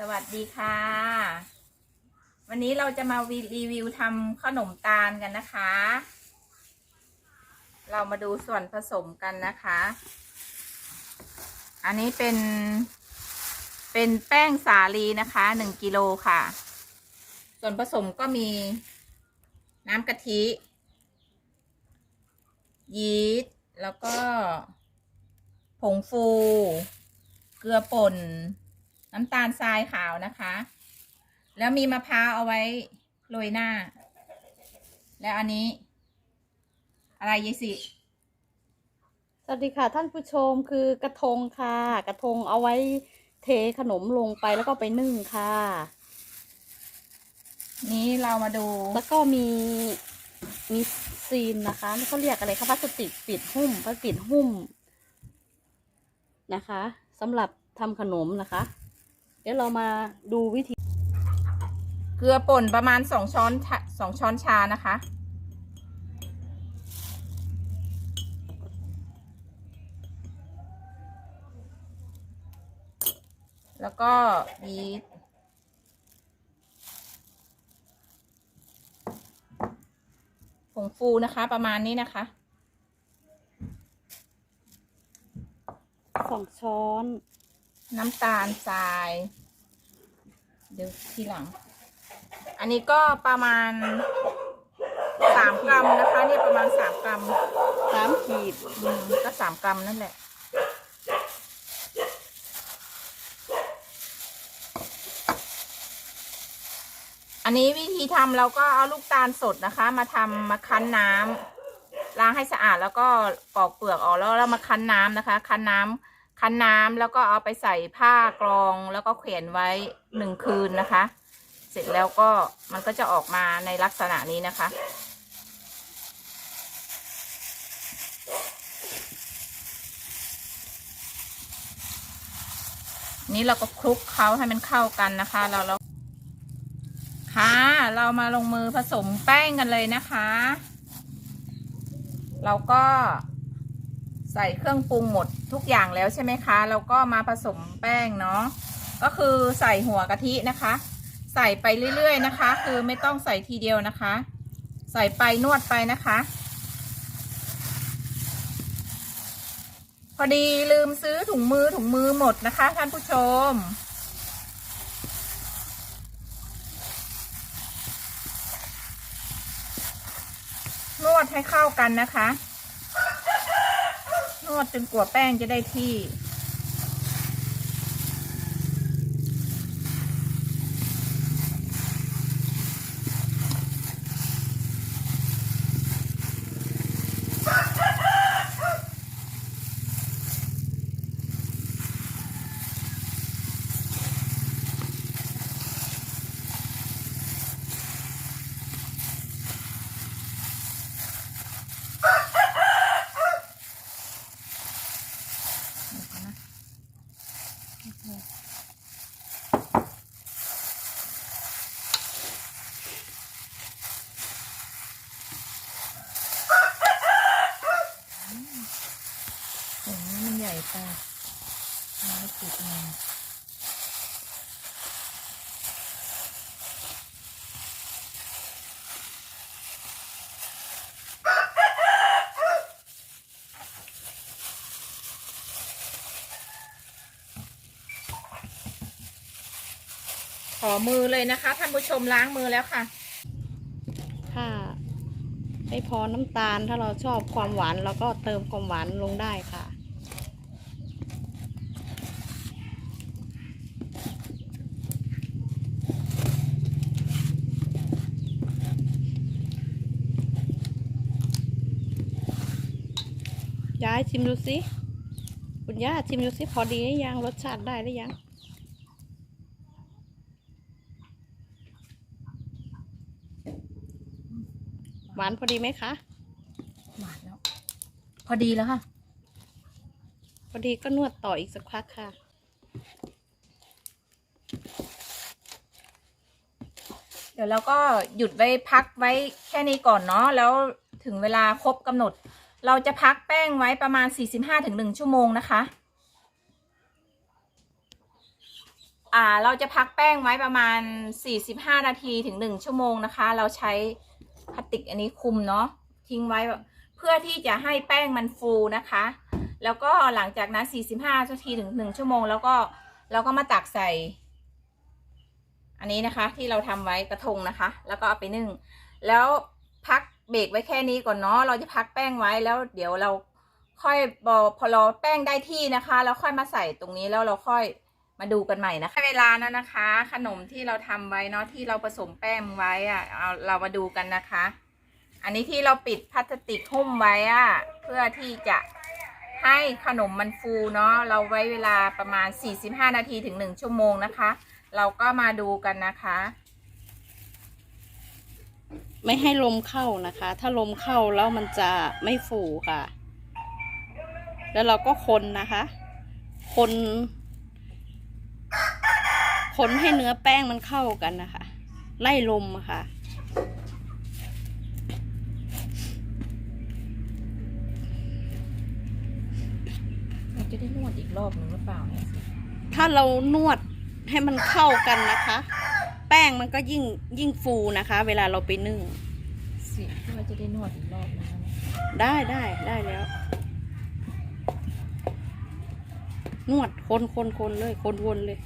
สวัสดีค่ะ วันนี้เราจะมารีวิวทำขนมตาลกันนะคะ เรามาดูส่วนผสมกันนะคะ อันนี้เป็น เป็นแป้งสาลีนะคะหนึ่งกิโลค่ะ ส่วนผสมก็มีน้ำกะทิ ยีสต์แล้วก็ ผงฟู เกลือป่น น้ำตาลทรายขาวนะคะ แล้วมีมะพร้าวเอาไว้โรยหน้า แล้วอันนี้ อะไรยายสิ สวัสดีค่ะท่านผู้ชมคือกระทงค่ะ กระทงเอาไว้เทขนมลงไปแล้วก็ไปนึ่งค่ะ นี้เรามาดู แล้วก็มีมีซีนนะคะนี่เขาเรียกอะไรคะพลาสติกปิดหุ้มพลาสติกหุ้มนะคะสำหรับทำขนมนะคะเดี๋ยวเรามาดูวิธี เกลือป่นประมาณสองช้อนชาสองช้อนชานะคะ แล้วก็ยีสต์ผงฟูนะคะ ประมาณนี้นะคะสองช้อน น้ำตาลทราย เดี๋ยวทีหลัง อันนี้ก็ประมาณสามกรัมนะคะเนี่ยประมาณสามกรัมสามขีดอืมก็สามกรัมนั่นแหละ อันนี้วิธีทำเราก็เอาลูกตาลสดนะคะ มาทำมาคั้นน้ำล้างให้สะอาดแล้วก็ปอกเปลือกออกแล้วเรามาคั้นน้ำนะคะ คั้นน้ำ คั้นน้ำแล้วก็เอาไปใส่ผ้ากรองแล้วก็เขียนไว้หนึ่งคืนนะคะ เสร็จแล้วก็มันก็จะออกมาในลักษณะนี้นะคะ นี่เราก็คลุกเคล้าให้มันเข้ากันนะคะเราเราค่ะเรามาลงมือผสมแป้งกันเลยนะคะ เราก็ ใส่เครื่องปรุงหมดทุกอย่างแล้วใช่ไหมคะเราก็มาผสมแป้งเนาะก็คือใส่หัวกะทินะคะ ใส่ไปเรื่อยๆนะคะ คือไม่ต้องใส่ทีเดียวนะคะ ใส่ไปนวดไปนะคะ พอดีลืมซื้อถุงมือถุงมือหมดนะคะ ท่านผู้ชมนวดให้เข้ากันนะคะ นวดจนกว่าแป้งจะได้ที่ ถุงนี้มันใหญ่ไปมันไม่ติดมือข อมือเลยนะคะท่านผู้ชมล้างมือแล้วค่ะ ถ้าไม่พอน้ำตาลถ้าเราชอบความหวานเราก็เติมความหวานลงได้ค่ะ ยายชิมดูสิ คุณย่าชิมดูสิพอดีหรือยังรสชาติได้หรือยัง หวานพอดีไหมคะ หวานแล้ว พอดีแล้วค่ะ พอดีก็นวดต่ออีกสักพักค่ะ เดี๋ยวเราก็หยุดไว้พักไว้แค่นี้ก่อนเนาะแล้วถึงเวลาครบกำหนด เราจะพักแป้งไว้ประมาณ 45-1 ชั่วโมงนะคะอ่าเราจะพักแป้งไว้ประมาณ 45 นาทีถึง 1 ชั่วโมงนะคะ เราใช้พลาส ติกอันนี้คุมเนาะทิ้งไว้เพื่อที่จะให้แป้งมันฟูนะคะ แล้วก็หลังจากนั้น 45นาทีถึง 1 ชั่วโมง แล้วก็เราก็มาตักใส่ อันนี้นะคะ ที่เราทำไว้กระทงนะคะ แล้วก็เอาไปนึ่ง แล้วพักเบรกไว้แค่นี้ก่อนเนาะเราจะพักแป้งไว้แล้วเดี๋ยวเราค่อยบอพอเราแป้งได้ที่นะคะ แล้วค่อยมาใส่ตรงนี้แล้วเราค่อย มาดูกันใหม่นะคะเวลานั้นนะคะ ขนมที่เราทำไว้เนาะที่เราผสมแป้งไว้อะเอาเรามาดูกันนะคะ อันนี้ที่เราปิดพลาสติกหุ้มไว้อะเพื่อที่จะให้ขนมมันฟูเนาะเราไว้เวลาประมาณ 45 นาทีถึง 1 ชั่วโมงนะคะ เราก็มาดูกันนะคะ ไม่ให้ลมเข้านะคะ ถ้าลมเข้าแล้วมันจะไม่ฟูค่ะ แล้วเราก็คนนะคะ คน คนให้เนื้อแป้งมันเข้ากันนะคะ ไล่ลมอะค่ะ มันจะได้นวดอีกรอบหนึ่งหรือเปล่าเนี่ยสิถ้าเรานวดให้มันเข้ากันนะคะ แป้งมันก็ยิ่งยิ่งฟูนะคะ เวลาเราไปนึ่งสิที่ว่าจะได้นวดอีกรอบนึงนะเนี่ยได้ได้ได้แล้ว นวดคนคนคนเลย คนวนเลยเ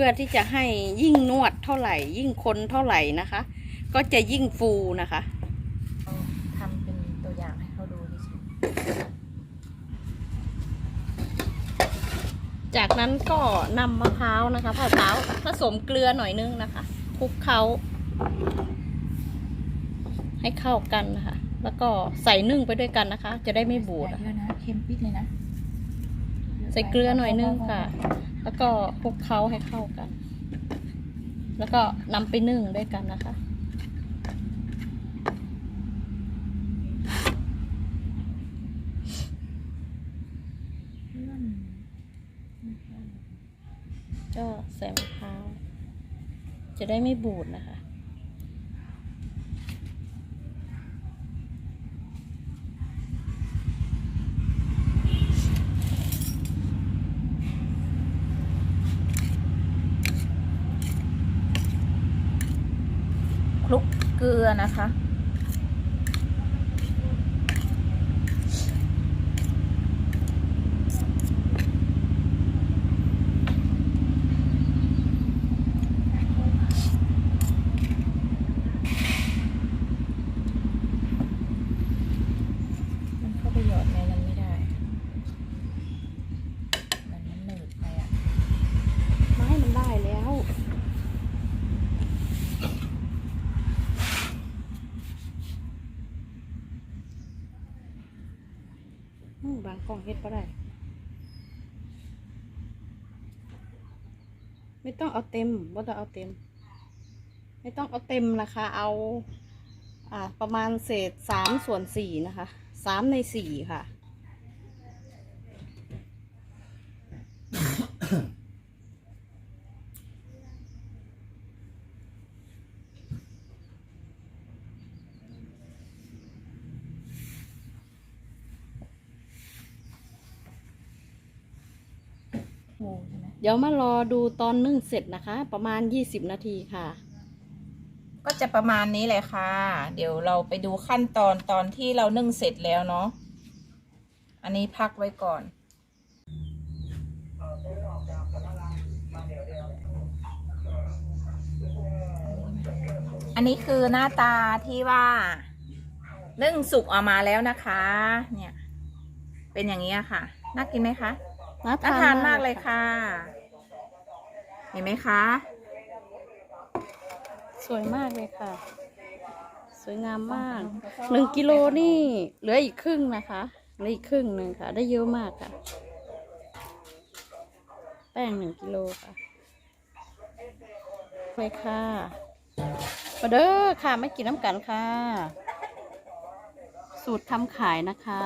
พื่อที่จะให้ยิ่งนวดเท่าไหร่ ยิ่งคนเท่าไหร่นะคะ ก็จะยิ่งฟูนะคะเอาทำเป็นตัวอย่างให้เขาดูดิฉันจากนั้นก็นำมะพร้าวนะคะมะพร้าวผสมเกลือหน่อยนึงนะคะคลุกเคล้าให้เข้ากันนะคะ แล้วก็ใส่นึ่งไปด้วยกันนะคะ จะได้ไม่บูดอย่าอะเยอะนะเค็มปิดเลยนะ ใส่เกลือหน่อยนึงค่ะ แล้วก็คลุกเคล้าให้เข้ากัน แล้วก็นำไปนึ่งด้วยกันนะคะ ก็ใส่มะพร้าวจะได้ไม่บูดนะคะ คลุก เกลือนะคะ มันเข้าไปหยอดในนั้นไม่ได้ มันมันหนืดไปอะ ไม้มันได้แล้ว อืม บางกล่องเฮ็ดก็ได้ ไม่ต้องเอาเต็มบ่ต้องเอาเต็ม ไม่ต้องเอาเต็มนะคะ เอา อ่า ประมาณเศษสามส่วนสี่นะคะ สามในสี่ค่ะ โอ้ใช่ไหมเดี๋ยวมารอดูตอนนึ่งเสร็จนะคะ ประมาณยี่สิบนาทีค่ะ ก็จะประมาณนี้แหละค่ะ เดี๋ยวเราไปดูขั้นตอนตอนที่เรานึ่งเสร็จแล้วเนาะ อันนี้พักไว้ก่อนอันนี้คือหน้าตาที่ว่านึ่งสุกออกมาแล้วนะคะ เนี่ย เป็นอย่างนี้ค่ะ น่ากินไหมคะ น่าน่าทานมากค่ะเลยค่ะ เห็นไหมคะ สวยมากเลยค่ะ สวยงามมากหนึ่งกิโลนี่เหลืออีกครึ่งนะคะเหลืออีกครึ่งหนึ่งค่ะ ได้เยอะมากค่ะ แป้งหนึ่งกิโลค่ะไปค่ะมาเด้อค่ะไม่กินน้ำกันค่ะ สูตรทำขายนะคะ